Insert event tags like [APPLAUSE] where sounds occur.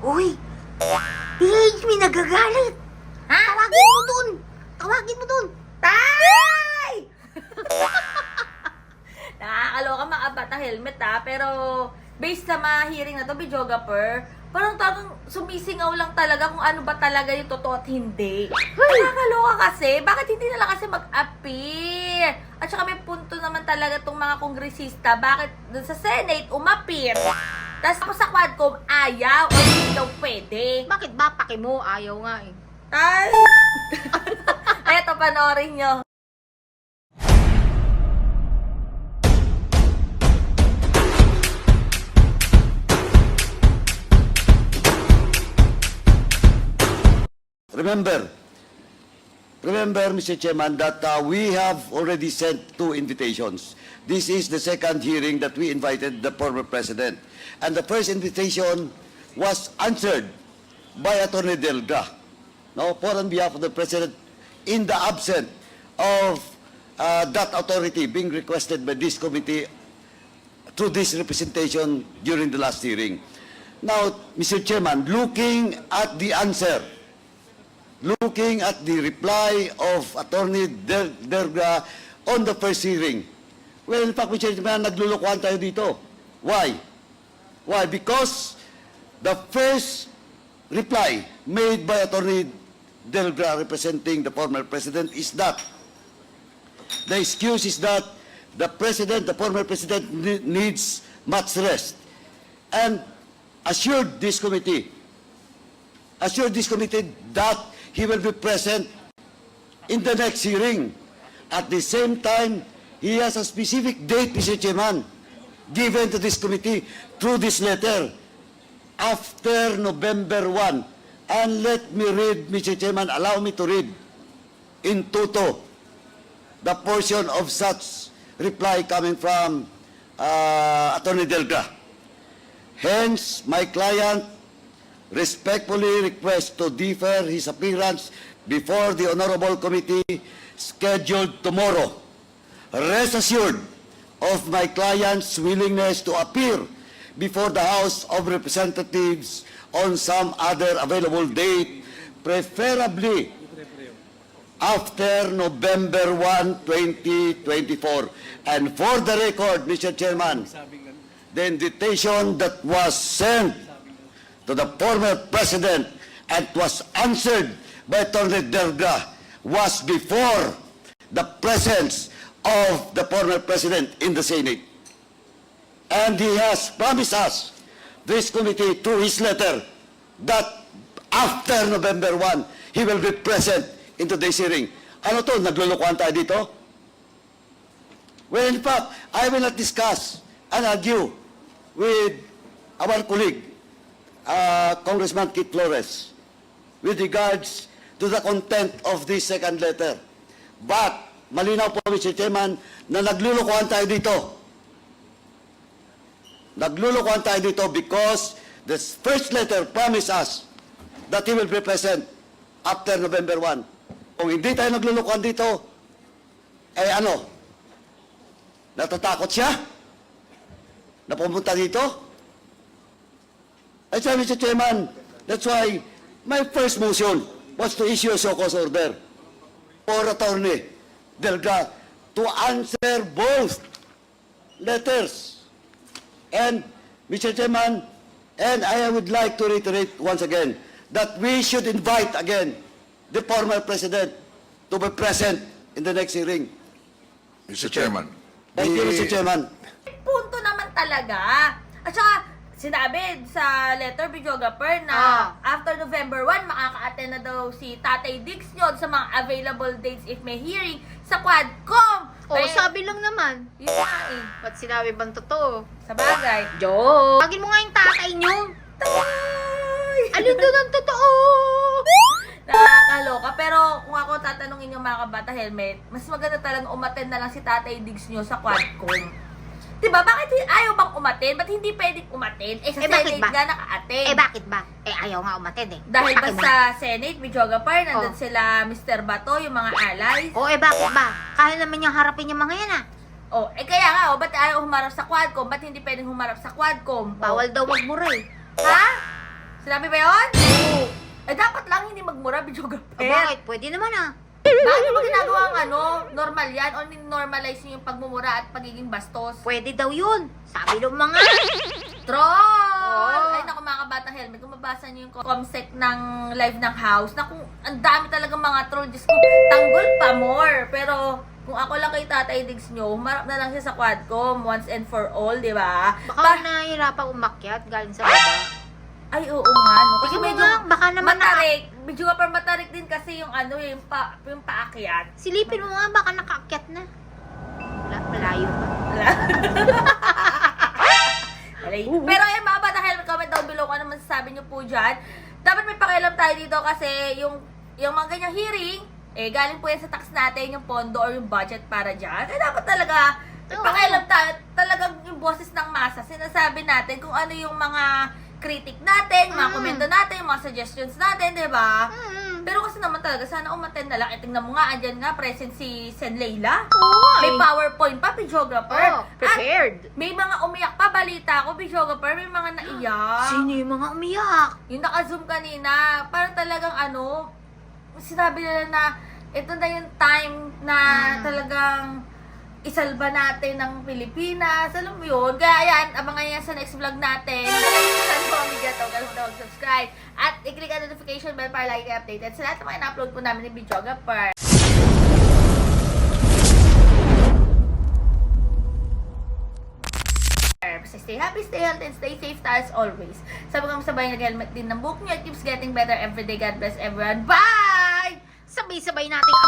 Uy! Paige, may nagagalit! Ha? Tawagin mo dun! Tawagin mo dun! Tay! [LAUGHS] Nakakaloka mga bata helmet ha, pero based sa mga hearing na to, videographer, parang talagang sumisingaw lang talaga kung ano ba talaga yung totoo at hindi. Nakakaloka kasi, bakit hindi na lang kasi mag-appear? At saka may punto naman talaga tong mga kongresista, bakit dun sa Senate umappear? Tapos sa Quadcom, ayaw, o hindi daw pwede. Bakit ba paki mo? Ayaw nga eh. Ay! [LAUGHS] Eto, panoorin nyo. Remember, remember, Mr. Chairman, that uh, we have already sent two invitations. This is the second hearing that we invited the former president. And the first invitation was answered by Attorney Delga, no, for on behalf of the president, in the absence of uh, that authority being requested by this committee through this representation during the last hearing. Now, Mr. Chairman, looking at the answer, looking at the reply of Attorney Der- Derga on the first hearing. Well, in fact, Mr. Chairman, naglulukuhan tayo dito. Why? Why? Because the first reply made by Attorney Delgra representing the former president is that the excuse is that the president, the former president ne- needs much rest and assured this committee assured this committee that he will be present in the next hearing. At the same time, he has a specific date, Mr. Chairman, given to this committee through this letter after November 1. And let me read, Mr. Chairman, allow me to read in toto the portion of such reply coming from uh, Attorney Delga. Hence, my client respectfully request to defer his appearance before the Honorable Committee scheduled tomorrow. Rest assured of my client's willingness to appear before the House of Representatives on some other available date, preferably after November 1, 2024. And for the record, Mr. Chairman, the invitation that was sent to the former president and was answered by Attorney Derga was before the presence of the former president in the Senate. And he has promised us, this committee, through his letter, that after November 1, he will be present in today's hearing. Ano to? Naglulukuhan tayo dito? Well, in fact, I will not discuss and argue with our colleague, uh, Congressman Kit Flores, with regards to the content of this second letter. But, malinaw po, Mr. Chairman, na naglulukuhan tayo dito. Naglulukuhan tayo dito because the first letter promised us that he will be present after November 1. Kung hindi tayo naglulukuhan dito, eh ano? Natatakot siya? Na pumunta dito? Ay, sabi Mr. Chairman, that's why my first motion was to issue a show-cause order for attorney Delga to answer both letters. And, Mr. Chairman, and I would like to reiterate once again that we should invite again the former president to be present in the next hearing. Mr. Chairman. Thank you, Mr. Chairman. punto naman talaga. At saka, sinabi sa letter videographer na Ah. after November 1, makaka-attend na daw si Tatay Diggs yun sa mga available dates if may hearing sa Quadcom. Oo, Eh, sabi lang naman. Yun nga eh. Ba't sinabi bang totoo? Sa bagay. Joke! Tawagin mo nga yung tatay nyo. Tay! Alin doon ang totoo? Nakakaloka. Pero kung ako tatanungin yung mga kabata helmet, mas maganda talagang umattend na lang si Tatay Diggs nyo sa Quadcom. Diba? Bakit ayaw bang umattend? Ba't hindi pwedeng umattend? Eh, sa Eh, bakit Senate ba? nga naka-attend. Eh, bakit ba? Eh, ayaw nga umatid eh. Dahil ba Bakit sa Senate, videographer, nandun Oh. sila Mr. Bato, yung mga allies. Oo, eh, bakit ba? Kaya naman yung harapin yung mga yan ah. Oh, eh kaya nga, oh, ba't ayaw humarap sa Quadcom? Ba't hindi pwedeng humarap sa Quadcom? Oh. Bawal daw magmura eh. Ha? Sinabi ba yun? Eh, dapat lang hindi magmura, videographer. O bakit? Pwede naman ah. Bakit mo ginagawa ang ano? Normal yan? O normalize yung pagmumura at pagiging bastos? Pwede daw yun. Sabi ng mga. Troll! Oo. Ay, naku mga kabatang helmet. Kung mabasa niyo yung comsec ng live ng house, naku, ang dami talagang mga troll. Diyos ko, tanggol pa more. Pero, kung ako lang kay Tatay Diggs nyo, marap na lang siya sa quad ko, once and for all, di ba? Baka nahihirapan umakyat galing sa baba. Ay, oo nga. No? Kasi mo medyo nga, baka naman na- matarik. Medyo nga parang matarik din kasi yung ano, yung, pa, yung paakyat. Silipin mo nga, baka nakaakyat na. Wala, malayo pa. [LAUGHS] Alay. Pero ayun mga bata, helmet comment down below kung ano masasabi nyo po dyan. Dapat may pakialam tayo dito kasi yung yung mga ganyang hearing, eh galing po yan sa tax natin, yung pondo or yung budget para dyan. Kaya dapat talaga, Oo. pakialam tayo, talagang yung boses ng masa, sinasabi natin kung ano yung mga critic natin, mga Mm. komento natin, mga suggestions natin, di ba? Hmm. Pero kasi naman talaga, sana umaten na lang. E, tingnan mo nga, andyan nga, present si Sen Leila. Oo, May eh. PowerPoint pa, videographer. Oh, At prepared. may mga umiyak pa, balita ko, videographer, may mga naiyak. Sino yung mga umiyak? Yung naka-zoom kanina, parang talagang ano, sinabi nila na ito na yung time na Mm. talagang isalba natin ng Pilipinas. Alam mo yun? Kaya yan, abangan yan sa next vlog natin. Saan po ang media to, kalimutan mag-subscribe. At i-click ang notification bell para lagi kayo updated sa lahat ng mga in-upload po namin ni Videographer. Basta stay happy, stay healthy, and stay safe as always. Sabi ko sabay nag-helmet din ng book niyo. It keeps getting better every day. God bless everyone. Bye! Sabay-sabay nating